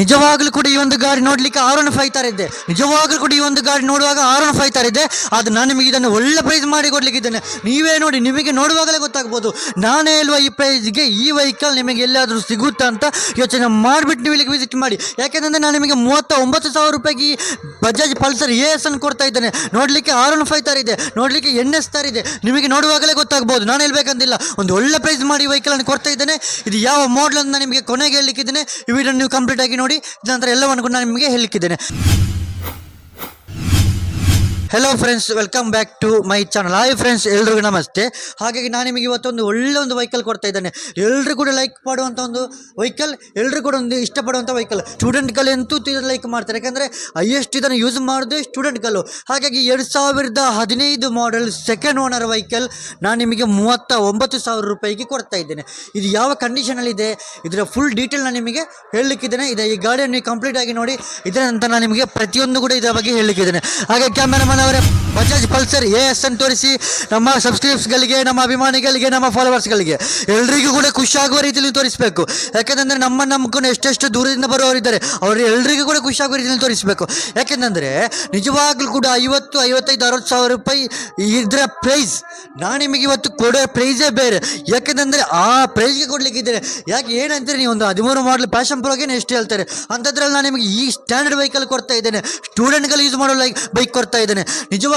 ನಿಜವಾಗ್ಲೂ ಕೂಡ ಈ ಒಂದು ಗಾಡಿ ನೋಡ್ಲಿಕ್ಕೆ ಆರೋನ್ ಫೈವ್ ತರ ಇದೆ ನಿಜವಾಗ್ಲೂ ಕೂಡ ಈ ಒಂದು ಗಾಡಿ ನೋಡುವಾಗ ಆರೋನ್ ಫೈವ್ ತರ ಇದೆ ಅದು ನಾನು ನಿಮಗೆ ಇದನ್ನು ಒಳ್ಳೆ ಪ್ರೈಸ್ ಮಾಡಿ ಕೊಡ್ಲಿಕ್ಕೆ ಇದ್ದೇನೆ ನೀವೇ ನೋಡಿ, ನಿಮಗೆ ನೋಡುವಾಗಲೇ ಗೊತ್ತಾಗ್ಬೋದು. ನಾನೇ ಇಲ್ವಾ ಈ ಪ್ರೈಸ್ಗೆ ಈ ವೆಹಿಕಲ್ ನಿಮಗೆ ಎಲ್ಲಾದರೂ ಸಿಗುತ್ತಾ ಅಂತ ಯೋಚನೆ ಮಾಡಿಬಿಟ್ಟು ನೀವು ಇಲ್ಲಿಗೆ ವಿಸಿಟ್ ಮಾಡಿ. ಯಾಕೆಂದರೆ ನಾನು ನಿಮಗೆ ಮೂವತ್ತ ಒಂಬತ್ತು ಸಾವಿರ ರೂಪಾಯಿಗೆ ಬಜಾಜ್ ಪಲ್ಸರ್ ಎ ಎಸ್ ಅನ್ನು ಕೊಡ್ತಾ ಇದ್ದೇನೆ. ನೋಡಲಿಕ್ಕೆ ಆರೋನ್ ಫೈವ್ ತರ ಇದೆ ನೋಡಲಿಕ್ಕೆ ಎನ್ ಎಸ್ ತರ ಇದೆ ನಿಮಗೆ ನೋಡುವಾಗಲೇ ಗೊತ್ತಾಗ್ಬೋದು. ನಾನು ಹೇಳ್ಬೇಕಂತಿಲ್ಲ. ಒಂದು ಒಳ್ಳೆ ಪ್ರೈಸ್ ಮಾಡಿ ವೆಹಿಕಲ್ ಅನ್ನು ಕೊಡ್ತಾ ಇದ್ದೇನೆ. ಇದು ಯಾವ ಮಾಡಲ್ ಅಂತ ನಿಮಗೆ ಕೊನೆಗೆ ಹೇಳಲಿಕ್ಕಿದ್ದೇನೆ. ಈ ವಿಡಿಯೋ ನೀವು ಕಂಪ್ಲೀಟ್ ಆಗಿ ನೋಡಿ ನಂತರ ಎಲ್ಲವನ್ನು ನಾನು ನಿಮಗೆ ಹೇಳಲಿಕ್ಕಿದ್ದೇನೆ hello friends welcome back to my channel hi friends ಎಲ್ರಿಗೂ ನಮಸ್ತೆ. ಹಾಗಾಗಿ ನಾನು ನಿಮಗೆ ಇವತ್ತೊಂದು ಒಳ್ಳೆ ಒಂದು ವೆಹಿಕಲ್ ಕೊಡ್ತಾ ಇದ್ದೇನೆ. ಎಲ್ಲರೂ ಕೂಡ ಲೈಕ್ ಮಾಡುವಂಥ ಒಂದು ವೆಹಿಕಲ್ ಎಲ್ಲರೂ ಕೂಡ ಒಂದು ಇಷ್ಟಪಡುವಂಥ ವೆಹಿಕಲ್ ಸ್ಟೂಡೆಂಟ್ಗಳಂತೂ ಲೈಕ್ ಮಾಡ್ತಾರೆ. ಯಾಕಂದರೆ ಹೈಯೆಸ್ಟ್ ಇದನ್ನು ಯೂಸ್ ಮಾಡೋದು ಸ್ಟೂಡೆಂಟ್ಗಳು ಹಾಗಾಗಿ ಎರಡು ಸಾವಿರದ ಹದಿನೈದು ಮಾಡೆಲ್ ಸೆಕೆಂಡ್ ಓನರ್ ವೆಹಿಕಲ್ ನಾನು ನಿಮಗೆ ಮೂವತ್ತ ಒಂಬತ್ತು ಸಾವಿರ ರೂಪಾಯಿಗೆ ಕೊಡ್ತಾ ಇದ್ದೇನೆ. ಇದು ಯಾವ ಕಂಡೀಷನಲ್ಲಿದೆ ಇದರ ಫುಲ್ ಡೀಟೇಲ್ ನಾನು ನಿಮಗೆ ಹೇಳಲಿಕ್ಕಿದ್ದೇನೆ ಇದೆ ಈ ಗಾಡಿಯನ್ನು ಕಂಪ್ಲೀಟ್ ಆಗಿ ನೋಡಿ. ಇದರ ನಂತರ ನಾನು ನಿಮಗೆ ಪ್ರತಿಯೊಂದು ಕೂಡ ಇದರ ಬಗ್ಗೆ ಹೇಳಲಿಕ್ಕಿದ್ದೇನೆ ಹಾಗೆ ಕ್ಯಾಮೆರಾಮನ್ ಅವರೇ ಬಜಾಜ್ ಪಲ್ಸರ್ ಎ ಎಸ್ ಅನ್ನು ತೋರಿಸಿ ನಮ್ಮ ಸಬ್ಸ್ಕ್ರೈಬ್ಸ್ಗಳಿಗೆ ನಮ್ಮ ಅಭಿಮಾನಿಗಳಿಗೆ, ನಮ್ಮ ಫಾಲೋವರ್ಸ್ಗಳಿಗೆ ಎಲ್ರಿಗೂ ಕೂಡ ಖುಷಿಯಾಗುವ ರೀತಿಯಲ್ಲಿ ತೋರಿಸಬೇಕು. ಯಾಕೆಂದರೆ ನಮ್ಮ ನಮ್ಕೊಂಡು ಎಷ್ಟೆಷ್ಟು ದೂರದಿಂದ ಬರುವವರಿದ್ದಾರೆ ಅವರು ಎಲ್ರಿಗೂ ಕೂಡ ಖುಷಿಯಾಗುವ ರೀತಿಯಲ್ಲಿ ತೋರಿಸಬೇಕು. ಯಾಕೆಂದರೆ ನಿಜವಾಗ್ಲೂ ಕೂಡ ಐವತ್ತು, ಐವತ್ತೈದು, ಅರವತ್ತು ಸಾವಿರ ರೂಪಾಯಿ ಇದರ ಪ್ರೈಸ್ ನಾನು ನಿಮಗೆ ಇವತ್ತು ಕೊಡೋ ಪ್ರೈಸೇ ಬೇರೆ. ಯಾಕೆಂದರೆ ಆ ಪ್ರೈಸ್ಗೆ ಕೊಡಲಿಕ್ಕಿದ್ದೇನೆ ಯಾಕೆ ಏನಂತಾರೆ ನೀವು ಒಂದು ಹದಿಮೂರು ಮಾಡಲು ಪ್ಯಾಷನ್ ಪ್ರೋಗೆ ಎಷ್ಟು ಹೇಳ್ತಾರೆ. ಅಂಥದ್ರಲ್ಲಿ ನಾನು ನಿಮಗೆ ಈ ಸ್ಟ್ಯಾಂಡರ್ಡ್ ವೆಹಿಕಲ್ ಕೊಡ್ತಾ ಇದ್ದೇನೆ. ಸ್ಟೂಡೆಂಟ್ಗಳು ಯೂಸ್ ಮಾಡೋ ಲೈಕ್ ಬೈಕ್ ಕೊಡ್ತಾ ಇದ್ದೇನೆ.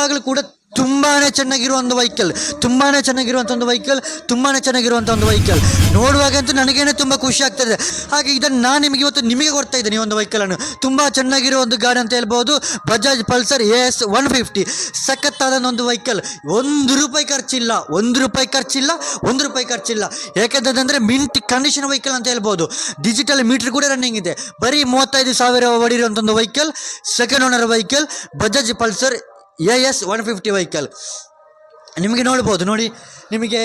ನಿಜವಾಗ್ಲೂ ಕೂಡ ತುಂಬಾ ಚೆನ್ನಾಗಿರೋ ಒಂದು ವೆಹಿಕಲ್ ತುಂಬಾ ಚೆನ್ನಾಗಿರುವಂಥ ಒಂದು ವೆಹಿಕಲ್ ತುಂಬಾ ಚೆನ್ನಾಗಿರುವಂಥ ಒಂದು ವೆಹಿಕಲ್. ನೋಡುವಾಗಂತೂ ನನಗೇನೆ ತುಂಬ ಖುಷಿ ಆಗ್ತದೆ ಹಾಗೆ ಇದನ್ನು ನಾನು ನಿಮಗೆ ಇವತ್ತು ನಿಮಗೆ ಕೊಡ್ತಾ ಇದ್ದೀನಿ ಈ ಒಂದು ವೆಹಿಕಲನ್ನು ತುಂಬ ಚೆನ್ನಾಗಿರೋ ಒಂದು ಗಾಡಿ ಅಂತ ಹೇಳ್ಬೋದು. Bajaj Pulsar A S one fifty ಸಖತ್ತಾದ ಒಂದು ವೆಹಿಕಲ್. ಒಂದು ರೂಪಾಯಿ ಖರ್ಚಿಲ್ಲ, ಒಂದು ರೂಪಾಯಿ ಖರ್ಚಿಲ್ಲ, ಒಂದು ರೂಪಾಯಿ ಖರ್ಚಿಲ್ಲ. ಯಾಕೆಂತಂದರೆ ಮಿಂಟ್ ಕಂಡೀಷನ್ ವೆಹಿಕಲ್ ಅಂತ ಹೇಳ್ಬೋದು. ಡಿಜಿಟಲ್ ಮೀಟರ್ ಕೂಡ ರನ್ನಿಂಗ್ ಇದೆ. ಬರೀ ಮೂವತ್ತೈದು ಸಾವಿರ ಹೊಡಿರುವಂಥ ಒಂದು vehicle second owner vehicle Bajaj Pulsar A S one fifty vehicle ನಿಮಗೆ ನೋಡ್ಬೋದು, ನೋಡಿ. ನಿಮಗೆ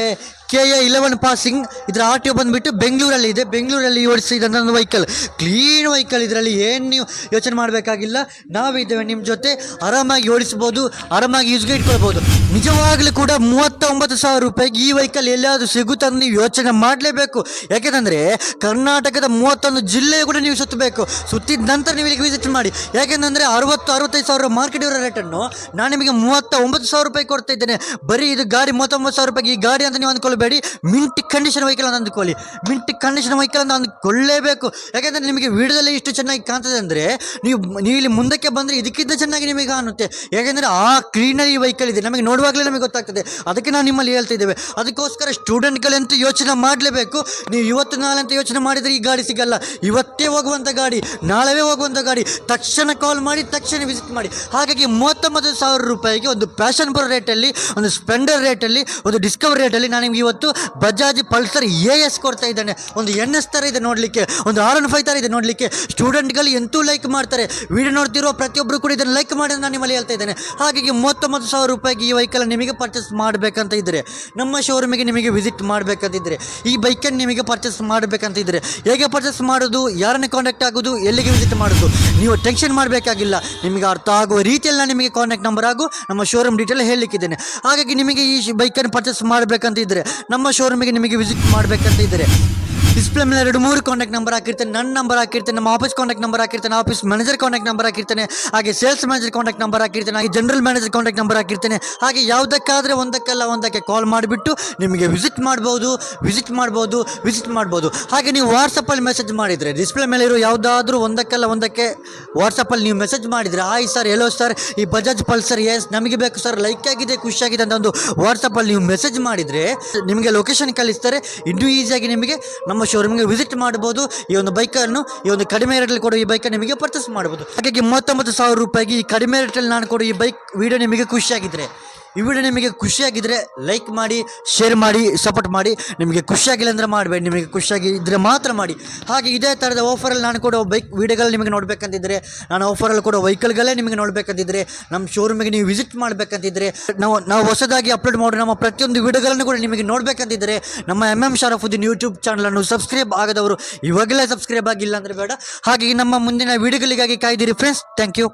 ಕೆ ಎ ಇಲೆವೆನ್ ಪಾಸಿಂಗ್ ಇದರ ಆರ್ ಟಿ ಒ ಬಂದುಬಿಟ್ಟು ಬೆಂಗಳೂರಲ್ಲಿ ಇದೆ. ಬೆಂಗಳೂರಲ್ಲಿ ಓಡಿಸಿದಂಥ ಒಂದು ವೆಹಿಕಲ್ ಕ್ಲೀನ್ ವೆಹಿಕಲ್ ಇದರಲ್ಲಿ ಏನು ನೀವು ಯೋಚನೆ ಮಾಡಬೇಕಾಗಿಲ್ಲ. ನಾವಿದ್ದೇವೆ ನಿಮ್ಮ ಜೊತೆ. ಆರಾಮಾಗಿ ಓಡಿಸ್ಬೋದು, ಆರಾಮಾಗಿ ಯೂಸ್ಗೆ ಇಟ್ಕೊಳ್ಬೋದು. ನಿಜವಾಗ್ಲೂ ಕೂಡ ಮೂವತ್ತೊಂಬತ್ತು ಸಾವಿರ ರೂಪಾಯಿಗೆ ಈ ವೆಹಿಕಲ್ ಎಲ್ಲಾದರೂ ಸಿಗುತ್ತಾ ಅಂತ ನೀವು ಯೋಚನೆ ಮಾಡಲೇಬೇಕು. ಯಾಕೆಂದರೆ ಕರ್ನಾಟಕದ ಮೂವತ್ತೊಂದು ಜಿಲ್ಲೆ ಕೂಡ ನೀವು ಸುತ್ತಬೇಕು. ಸುತ್ತಿದ ನಂತರ ನೀವು ಇಲ್ಲಿಗೆ ವಿಸಿಟ್ ಮಾಡಿ. ಯಾಕೆಂದರೆ ಅರವತ್ತು, ಅರವತ್ತೈದು ಸಾವಿರ ಮಾರ್ಕೆಟ್ ಇರೋ ರೇಟನ್ನು ನಾನು ನಿಮಗೆ ಮೂವತ್ತ ಒಂಬತ್ತು ಸಾವಿರ ರೂಪಾಯಿ ಕೊಡ್ತಾ ಇದ್ದೇನೆ. ಬರೀ ಇದು ಗಾಡಿ ಮೂವತ್ತೊಂಬತ್ತು ಸಾವಿರ ರೂಪಾಯಿಗೆ ಈ ಗಾಡಿ ಅಂತ ನೀವು ಅಂದ್ಕೊಳ್ಬೇಡಿ. ಮಿಂಟ್ ಕಂಡೀಷನ್ ವೆಹಿಕಲ್ ಅಂತ ಅಂದ್ಕೊಳ್ಳಿ. ಮಿಂಟ್ ಕಂಡೀಷನ್ ವೆಹಿಕಲ್ ಅಂತ ಅಂದ್ಕೊಳ್ಳೇಬೇಕು. ಯಾಕೆಂದರೆ ನಿಮಗೆ ವಿಡಿಯೋದಲ್ಲಿ ಇಷ್ಟು ಚೆನ್ನಾಗಿ ಕಾಣ್ತದೆ ಅಂದರೆ ನೀವು ನೀವು ಇಲ್ಲಿ ಮುಂದಕ್ಕೆ ಬಂದರೆ ಇದಕ್ಕಿಂತ ಚೆನ್ನಾಗಿ ನಿಮಗೆ ಕಾಣುತ್ತೆ. ಯಾಕೆಂದರೆ ಆ ಕ್ಲೀನರಿ ವೆಹಿಕಲ್ ಇದೆ. ನಮಗೆ ನೋಡುವಾಗಲೇ ನಮಗೆ ಗೊತ್ತಾಗ್ತದೆ. ಅದಕ್ಕೆ ನಾವು ನಿಮ್ಮಲ್ಲಿ ಹೇಳ್ತಾ ಇದ್ದೇವೆ. ಅದಕ್ಕೋಸ್ಕರ ಸ್ಟೂಡೆಂಟ್ಗಳಂತೂ ಯೋಚನೆ ಮಾಡಲೇಬೇಕು. ನೀವು ಇವತ್ತು ನಾಳೆ ಅಂತ ಯೋಚನೆ ಮಾಡಿದರೆ ಈ ಗಾಡಿ ಸಿಗಲ್ಲ. ಇವತ್ತೇ ಹೋಗುವಂಥ ಗಾಡಿ, ನಾಳೆವೇ ಹೋಗುವಂಥ ಗಾಡಿ. ತಕ್ಷಣ ಕಾಲ್ ಮಾಡಿ, ತಕ್ಷಣ ವಿಸಿಟ್ ಮಾಡಿ. ಹಾಗಾಗಿ ಮೂವತ್ತೊಂಬತ್ತು ಸಾವಿರ ರೂಪಾಯಿಗೆ ಒಂದು ಪ್ಯಾಷನ್ ಬರೋ ರೇಟಲ್ಲಿ ಒಂದು ಸ್ಪೆಂಡರ್ ರೇಟಲ್ಲಿ ಒಂದು ಡಿಸ್ಕವರ್ ರೇಟಲ್ಲಿ ನಾನು ನಿಮ್ಗೆ ಇವತ್ತು ಬಜಾಜ್ ಪಲ್ಸರ್ ಎ ಎಸ್ ಕೊಡ್ತಾ ಇದ್ದಾನೆ. ಒಂದು ಎನ್ ಎಸ್ ಥರ ಇದೆ ನೋಡಲಿಕ್ಕೆ, ಒಂದು ಆರ್ ಎನ್ ಫೈವ್ ಥರ ಇದೆ ನೋಡಲಿಕ್ಕೆ. ಸ್ಟೂಡೆಂಟ್ಗಳು ಎಂತೂ ಲೈಕ್ ಮಾಡ್ತಾರೆ. ವಿಡಿಯೋ ನೋಡ್ತಿರೋ ಪ್ರತಿಯೊಬ್ಬರು ಕೂಡ ಇದನ್ನು ಲೈಕ್ ಮಾಡಿ ನಾನು ನಿಮ್ಮಲ್ಲಿ ಹೇಳ್ತಾ ಇದ್ದೇನೆ. ಹಾಗಾಗಿ ಮೂವತ್ತೊಂಬತ್ತು ಸಾವಿರ ರೂಪಾಯಿಗೆ ಈ ವೆಹಿಕಲ್ ನಿಮಗೆ ಪರ್ಚೇಸ್ ಮಾಡಬೇಕಂತ ಇದ್ದರೆ ನಮ್ಮ ಶೋರೂಮಿಗೆ ನಿಮಗೆ ವಿಸಿಟ್ ಮಾಡಬೇಕಂತಿದ್ದರೆ ಈ ಬೈಕನ್ನು ನಿಮಗೆ ಪರ್ಚೇಸ್ ಮಾಡಬೇಕಂತ ಇದ್ದರೆ ಹೇಗೆ ಪರ್ಚೇಸ್ ಮಾಡೋದು, ಯಾರನ್ನು ಕಾಂಟ್ಯಾಕ್ಟ್ ಆಗೋದು, ಎಲ್ಲಿಗೆ ವಿಸಿಟ್ ಮಾಡೋದು, ನೀವು ಟೆನ್ಷನ್ ಮಾಡಬೇಕಾಗಿಲ್ಲ. ನಿಮಗೆ ಅರ್ಥ ಆಗುವ ರೀತಿಯಲ್ಲಿ ನಾನು ನಿಮಗೆ ಕಾಂಟ್ಯಾಕ್ಟ್ ನಂಬರ್ ಹಾಗೂ ನಮ್ಮ ಶೋರೂಮ್ ಡೀಟೇಲ್ ಹೇಳಲಿಕ್ಕಿದ್ದೇನೆ. ಹಾಗಾಗಿ ನಿಮಗೆ ಈ ಬೈಕನ್ನು ಪರ್ಚೇಸ್ ಮಾಡಬೇಕಂತ ಇದ್ದರೆ ನಮ್ಮ ಶೋರೂಮಿಗೆ ನಿಮಗೆ ವಿಸಿಟ್ ಮಾಡಬೇಕಂತ ಇದ್ದರೆ ಡಿಸ್ಪ್ಲೇ ಮೇಲೆ ಎರಡು, ಮೂರು ಕಾಂಟ್ಯಾಕ್ಟ್ ನಂಬರ್ ಹಾಕಿರ್ತೇನೆ ನನ್ನ ನಂಬರ್ ಹಾಕಿರ್ತೇನೆ ನಮ್ಮ ಆಫೀಸ್ ಕಾಂಟ್ಯಾಕ್ಟ್ ನಂಬರ್ ಹಾಕಿರ್ತಾನೆ ಆಫೀಸ್ ಮ್ಯಾನೇಜರ್ ಕಾಂಟ್ಯಾಕ್ಟ್ ನಂಬರ್ ಹಾಕಿರ್ತಾನೆ, ಹಾಗೆ ಸೇಲ್ಸ್ ಮ್ಯಾನೇಜರ್ ಕಾಂಟ್ಯಾಕ್ಟ್ ನಂಬರ್ ಹಾಕಿರ್ತಾನೆ, ಹಾಗೆ ಜನರಲ್ ಮ್ಯಾನೇಜರ್ ಕಾಂಟ್ಯಾಕ್ಟ್ ನಂಬರ್ ಹಾಕಿರ್ತಾನೆ, ಹಾಗೆ ಯಾವುದಕ್ಕಾದ್ರೆ ಒಂದಕ್ಕೆಲ್ಲ ಒಂದಕ್ಕೆ ಕಾಲ್ ಮಾಡಿಬಿಟ್ಟು ನಿಮಗೆ ವಿಸಿಟ್ ಮಾಡ್ಬೋದು ವಿಸಿಟ್ ಮಾಡ್ಬೋದು ವಿಸಿಟ್ ಮಾಡ್ಬೋದು. ಹಾಗೆ ನೀವು ವಾಟ್ಸಪ್ಪಲ್ಲಿ ಮೆಸೇಜ್ ಮಾಡಿದರೆ ಡಿಸ್ಪ್ಲೇ ಮೇಲೆ ಇರೋ ಯಾವುದಾದ್ರೂ ಒಂದಕ್ಕೆಲ್ಲ ಒಂದಕ್ಕೆ ವಾಟ್ಸಪ್ಪಲ್ಲಿ ನೀವು ಮೆಸೇಜ್ ಮಾಡಿದರೆ ಆಯ್ ಸರ್ ಎಲ್ಲೋ ಸರ್ ಈ ಬಜಾಜ್ ಪಲ್ಸರ್ ಎಸ್ ನಮಗೆ ಬೇಕು ಸರ್ ಲೈಕ್ ಆಗಿದೆ ಖುಷಿಯಾಗಿದೆ ಅಂತ ಒಂದು ವಾಟ್ಸಪ್ಪಲ್ಲಿ ನೀವು ಮೆಸೇಜ್ ಮಾಡಿದರೆ, ನಿಮಗೆ ಲೊಕೇಶನ್ ಕಳಿಸ್ತಾರೆ, ಇನ್ನೂ ಈಸಿಯಾಗಿ ನಿಮಗೆ ನಮ್ಮ ಶೋರೂಮ್ಗೆ ವಿಸಿಟ್ ಮಾಡ್ಬೋದು. ಈ ಒಂದು ಬೈಕನ್ನು ಈ ಒಂದು ಕಡಿಮೆ ರೇಟಲ್ಲಿ ಕೊಡೋ ಈ ಬೈಕನ್ನು ನಿಮಗೆ ಪರ್ಚೇಸ್ ಮಾಡ್ಬೋದು. ಹಾಗಾಗಿ ಮೂವತ್ತೊಂಬತ್ತು ಸಾವಿರ ರೂಪಾಯಿಗೆ ಈ ಕಡಿಮೆ ರೇಟಲ್ಲಿ ನಾನು ಕೊಡೋ ಈ ಬೈಕ್ ವಿಡಿಯೋ ನಿಮಗೆ ಖುಷಿಯಾಗಿದ್ದರೆ ಈ ವಿಡಿಯೋ ನಿಮಗೆ ಖುಷಿಯಾಗಿದ್ದರೆ ಲೈಕ್ ಮಾಡಿ ಶೇರ್ ಮಾಡಿ ಸಪೋರ್ಟ್ ಮಾಡಿ. ನಿಮಗೆ ಖುಷಿಯಾಗಿಲ್ಲ ಅಂದರೆ ಮಾಡಬೇಡಿ. ನಿಮಗೆ ಖುಷಿಯಾಗಿ ಇದ್ದರೆ ಮಾತ್ರ ಮಾಡಿ. ಹಾಗೆ ಇದೇ ಥರದ ಆಫರಲ್ಲಿ ನಾನು ಕೊಡೋ ಬೈಕ್ ವಿಡಿಯೋಗಳು ನಿಮಗೆ ನೋಡಬೇಕಂತಿದ್ದರೆ ನಾನು ಆಫರಲ್ಲಿ ಕೊಡೋ ವೆಹಿಕಲ್ಗಳೇ ನಿಮಗೆ ನೋಡಬೇಕಂತಿದ್ದರೆ ನಮ್ಮ ಶೋರೂಮಿಗೆ ನೀವು ವಿಸಿಟ್ ಮಾಡಬೇಕಂತಿದ್ದರೆ ನಾವು ನಾವು ಹೊಸದಾಗಿ ಅಪ್ಲೋಡ್ ಮಾಡೋ ನಮ್ಮ ಪ್ರತಿಯೊಂದು ವಿಡಿಯೋಗಳನ್ನು ಕೂಡ ನಿಮಗೆ ನೋಡಬೇಕಂತಿದ್ದರೆ ನಮ್ಮ ಎಂ ಎಂ ಶರಫುದ್ದೀನ್ ಯೂಟ್ಯೂಬ್ ಚಾನಲನ್ನು ಸಬ್ಸ್ಕ್ರೈಬ್ ಆಗದವರು ಇವಾಗಲೇ ಸಬ್ಸ್ಕ್ರೈಬ್ ಆಗಿಲ್ಲ ಅಂದರೆ ಬೇಡ. ಹಾಗೆ ನಮ್ಮ ಮುಂದಿನ ವಿಡಿಯೋಗಳಿಗಾಗಿ ಕಾಯ್ದಿರಿ ಫ್ರೆಂಡ್ಸ್ ಥ್ಯಾಂಕ್ ಯು